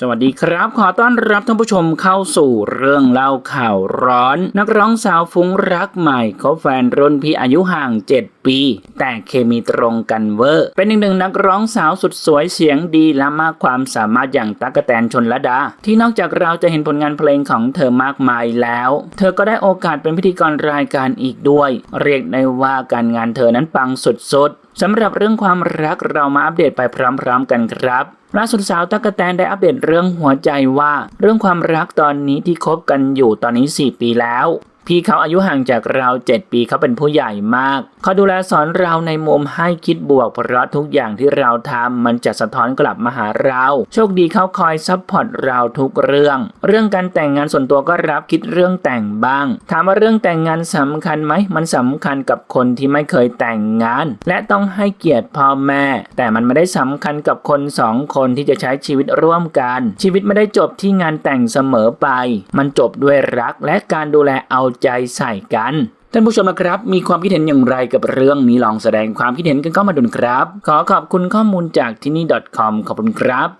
สวัสดีครับ ขอต้อนรับท่านผู้ชมเข้าสู่เรื่องเล่าข่าวร้อน นักร้องสาวฟุ้งรักใหม่เขาแฟนรุ่นพี่อายุห่าง 7 ปี แต่เคมีตรงกันเวอร์ เป็นอีกหนึ่งนักร้องสาวสุดสวยเสียงดีและมากความสามารถอย่างตั๊กแตนชนระดา ที่นอกจากเราจะเห็นผลงานเพลงของเธอมากมายแล้ว เธอก็ได้โอกาสเป็นพิธีกรรายการอีกด้วย เรียกได้ว่าการงานเธอนั้นปังสุดๆ สำหรับเรื่องความรักเรามาอัปเดตไปพร้อมๆกันครับล่าสุดสาวตั๊กแตนได้อัปเดตเรื่องหัวใจว่า เรื่องความรักตอนนี้ที่คบกันอยู่ตอนนี้ 4 ปีแล้ว พี่เขาอายุห่างจากเรา 7 ปีเขาเป็นผู้ใหญ่มาก เขาดูแลสอนเราในมุมให้คิดบวก เพราะทุกอย่างที่เราทำมันจะสะท้อนกลับมาหาเรา โชคดีเขาคอยซัพพอร์ตเราทุกเรื่อง เรื่องการแต่งงานส่วนตัวก็รับคิดเรื่องแต่งบ้าง ถามว่าเรื่องแต่งงานสำคัญไหม มันสำคัญกับคนที่ไม่เคยแต่งงาน และต้องให้เกียรติพ่อแม่ แต่มันไม่ได้สำคัญกับคนสองคนที่จะใช้ชีวิตร่วมกัน ชีวิตไม่ได้จบที่งานแต่งเสมอไป มันจบด้วยรักและการดูแลเอาใจใส่กันท่านผู้ชมนะครับ มีความคิดเห็นอย่างไรกับเรื่องนี้ลองแสดงความคิดเห็นกันเข้ามาดูนะครับ ขอขอบคุณข้อมูลจากที่นี่ .com ขอบคุณครับ